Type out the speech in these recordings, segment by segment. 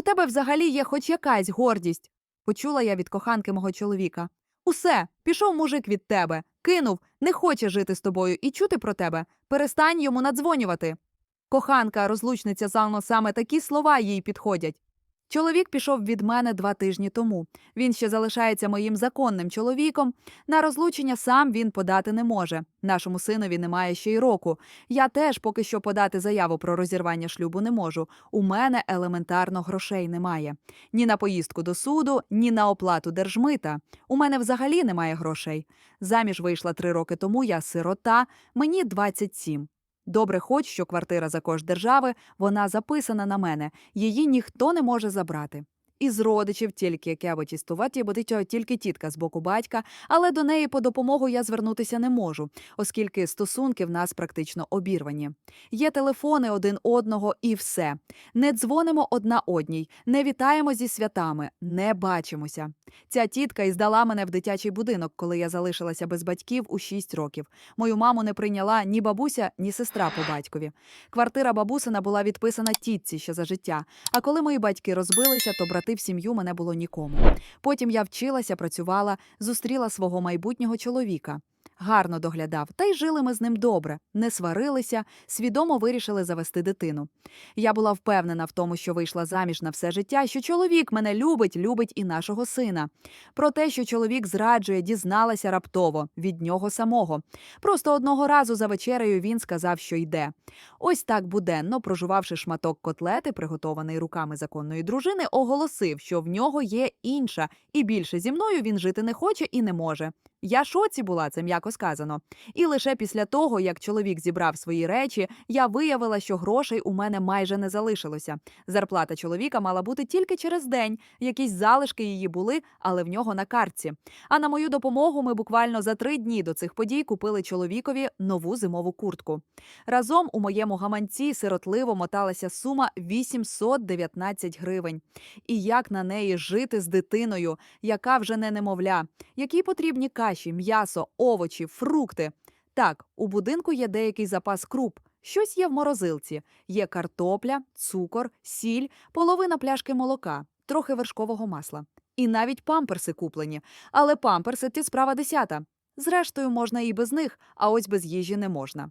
У тебе взагалі є хоч якась гордість. Почула я від коханки мого чоловіка. Усе, пішов мужик від тебе, кинув, не хоче жити з тобою і чути про тебе. Перестань йому надзвонювати. Коханка, розлучниця Зано, саме такі слова їй підходять. Чоловік пішов від мене два тижні тому. Він ще залишається моїм законним чоловіком. На розлучення сам він подати не може. Нашому синові немає ще й року. Я теж поки що подати заяву про розірвання шлюбу не можу. У мене елементарно грошей немає. Ні на поїздку до суду, ні на оплату держмита. У мене взагалі немає грошей. Заміж вийшла три роки тому, я сирота, мені 27. Добре, хоч що квартира за кошт держави, вона записана на мене, її ніхто не може забрати. Із родичів тільки як я витістувати, бо дитя тільки тітка з боку батька, але до неї по допомогу я звернутися не можу, оскільки стосунки в нас практично обірвані. Є телефони один одного і все. Не дзвонимо одна одній, не вітаємо зі святами, не бачимося. Ця тітка і здала мене в дитячий будинок, коли я залишилася без батьків у 6 років. Мою маму не прийняла ні бабуся, ні сестра по батькові. Квартира бабусина була відписана тітці ще за життя. А коли мої батьки розбилися, то брати в сім'ю мене було нікому. Потім я вчилася, працювала, зустріла свого майбутнього чоловіка. Гарно доглядав, та й жили ми з ним добре, не сварилися, свідомо вирішили завести дитину. Я була впевнена в тому, що вийшла заміж на все життя, що чоловік мене любить, любить і нашого сина. Про те, що чоловік зраджує, дізналася раптово від нього самого. Просто одного разу за вечерею він сказав, що йде. Ось так буденно, прожувавши шматок котлети, приготований руками законної дружини, оголосив, що в нього є інша, і більше зі мною він жити не хоче і не може. Я шоці була, це м'яко сказано. І лише після того, як чоловік зібрав свої речі, я виявила, що грошей у мене майже не залишилося. Зарплата чоловіка мала бути тільки через день. Якісь залишки її були, але в нього на картці. А на мою допомогу ми буквально за три дні до цих подій купили чоловікові нову зимову куртку. Разом у моєму гаманці сиротливо моталася сума 819 гривень. І як на неї жити з дитиною, яка вже не немовля, які потрібні каші, м'ясо, овочі, фрукти. Так, у будинку є деякий запас круп. Щось є в морозилці. Є картопля, цукор, сіль, половина пляшки молока, трохи вершкового масла. І навіть памперси куплені. Але памперси ті справа десята. Зрештою, можна і без них, а ось без їжі не можна.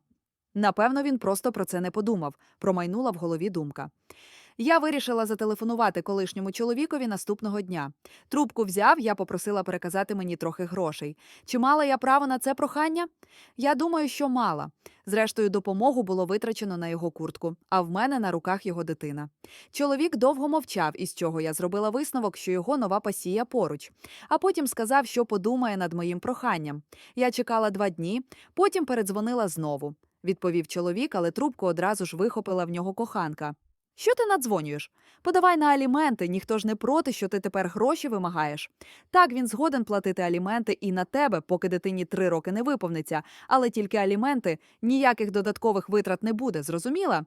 Напевно, він просто про це не подумав, промайнула в голові думка. Я вирішила зателефонувати колишньому чоловікові наступного дня. Трубку взяв, я попросила переказати мені трохи грошей. Чи мала я право на це прохання? Я думаю, що мала. Зрештою, допомогу було витрачено на його куртку, а в мене на руках його дитина. Чоловік довго мовчав, із чого я зробила висновок, що його нова пасія поруч. А потім сказав, що подумає над моїм проханням. Я чекала два дні, потім передзвонила знову. Відповів чоловік, але трубку одразу ж вихопила в нього коханка. Що ти надзвонюєш? Подавай на аліменти, ніхто ж не проти, що ти тепер гроші вимагаєш. Так, він згоден платити аліменти і на тебе, поки дитині три роки не виповниться, але тільки аліменти ніяких додаткових витрат не буде, зрозуміла?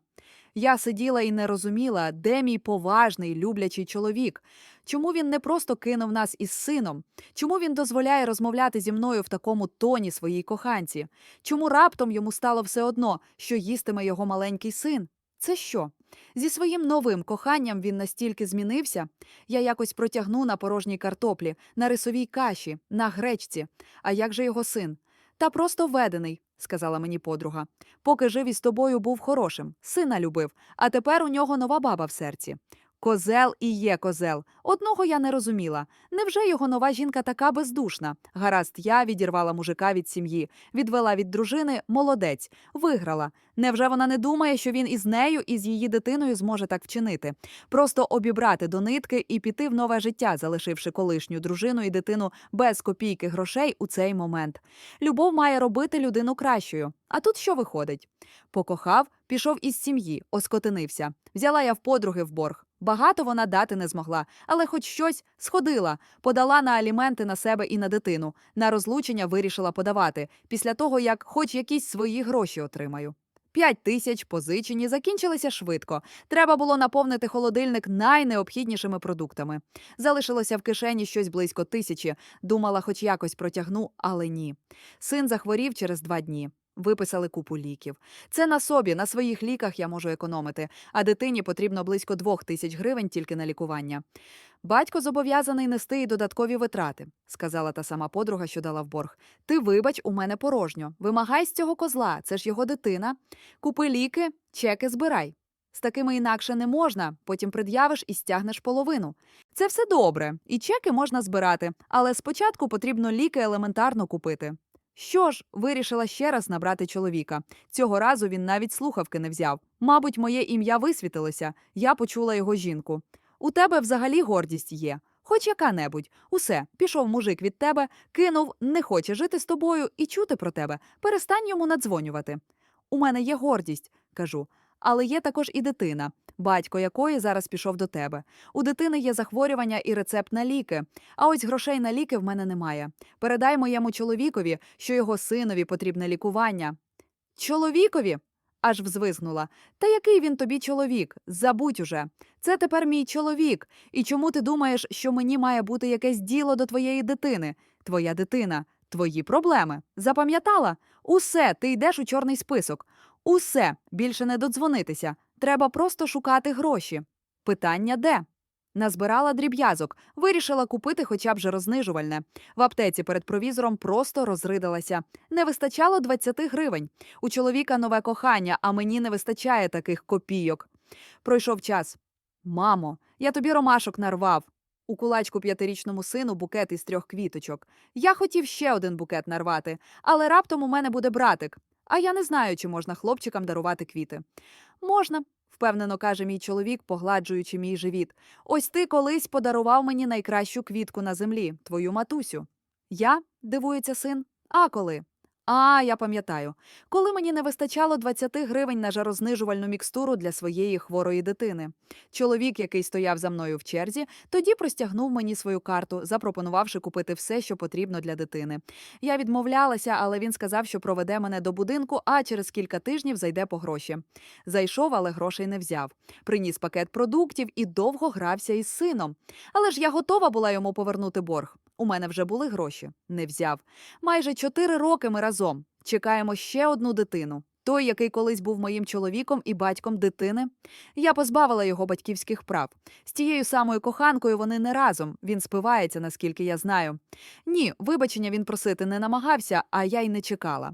Я сиділа і не розуміла, де мій поважний, люблячий чоловік. Чому він не просто кинув нас із сином? Чому він дозволяє розмовляти зі мною в такому тоні своїй коханці? Чому раптом йому стало все одно, що їстиме його маленький син? Це що? Зі своїм новим коханням він настільки змінився, я якось протягну на порожній картоплі, на рисовій каші, на гречці. А як же його син? Та просто ведений, сказала мені подруга. Поки жив із тобою, був хорошим, сина любив, а тепер у нього нова баба в серці. Козел і є козел. Одного я не розуміла. Невже його нова жінка така бездушна? Гаразд, я відірвала мужика від сім'ї, відвела від дружини молодець, виграла. Невже вона не думає, що він із нею і з її дитиною зможе так вчинити? Просто обібрати до нитки і піти в нове життя, залишивши колишню дружину і дитину без копійки грошей у цей момент. Любов має робити людину кращою. А тут що виходить? Покохав, пішов із сім'ї, оскотинився. Взяла я в подруги в борг. Багато вона дати не змогла, але хоч щось сходила, подала на аліменти на себе і на дитину. На розлучення вирішила подавати, після того, як хоч якісь свої гроші отримаю. П'ять тисяч позичені закінчилися швидко. Треба було наповнити холодильник найнеобхіднішими продуктами. Залишилося в кишені щось близько тисячі. Думала, хоч якось протягну, але ні. Син захворів через два дні. Виписали купу ліків. Це на собі, на своїх ліках я можу економити, а дитині потрібно близько двох тисяч гривень тільки на лікування. Батько зобов'язаний нести і додаткові витрати, сказала та сама подруга, що дала в борг. Ти вибач, у мене порожньо. Вимагай з цього козла, це ж його дитина. Купи ліки, чеки збирай. З такими інакше не можна, потім пред'явиш і стягнеш половину. Це все добре, і чеки можна збирати, але спочатку потрібно ліки елементарно купити. Що ж, вирішила ще раз набрати чоловіка. Цього разу він навіть слухавки не взяв. Мабуть, моє ім'я висвітилося, я почула його жінку. У тебе взагалі гордість є. Хоч яка-небудь. Усе, пішов мужик від тебе, кинув, не хоче жити з тобою і чути про тебе. Перестань йому надзвонювати. У мене є гордість, кажу. Але є також і дитина, батько якої зараз пішов до тебе. У дитини є захворювання і рецепт на ліки. А ось грошей на ліки в мене немає. Передай моєму чоловікові, що його синові потрібне лікування. Чоловікові? аж взвизгнула. Та який він тобі чоловік? Забудь уже. Це тепер мій чоловік. І чому ти думаєш, що мені має бути якесь діло до твоєї дитини? Твоя дитина, твої проблеми. Запам'ятала? Усе, ти йдеш у чорний список. Усе, більше не додзвонитися. Треба просто шукати гроші. Питання де? Назбирала дріб'язок, вирішила купити хоча б же рознижувальне. В аптеці перед провізором просто розридалася. Не вистачало 20 гривень. У чоловіка нове кохання, а мені не вистачає таких копійок. Пройшов час. Мамо, я тобі ромашок нарвав. У кулачку п'ятирічному сину букет із трьох квіточок. Я хотів ще один букет нарвати, але раптом у мене буде братик. А я не знаю, чи можна хлопчикам дарувати квіти. Можна, впевнено каже мій чоловік, погладжуючи мій живіт. Ось ти колись подарував мені найкращу квітку на землі, твою матусю. Я? дивується син. А коли? А, я пам'ятаю. Коли мені не вистачало 20 гривень на жарознижувальну мікстуру для своєї хворої дитини. Чоловік, який стояв за мною в черзі, тоді простягнув мені свою карту, запропонувавши купити все, що потрібно для дитини. Я відмовлялася, але він сказав, що проведе мене до будинку, а через кілька тижнів зайде по гроші. Зайшов, але грошей не взяв. Приніс пакет продуктів і довго грався із сином. Але ж я готова була йому повернути борг. У мене вже були гроші. Не взяв. Майже чотири роки ми разом. Чекаємо ще одну дитину. Той, який колись був моїм чоловіком і батьком дитини. Я позбавила його батьківських прав. З тією самою коханкою вони не разом. Він спивається, наскільки я знаю. Ні, вибачення він просити не намагався, а я й не чекала.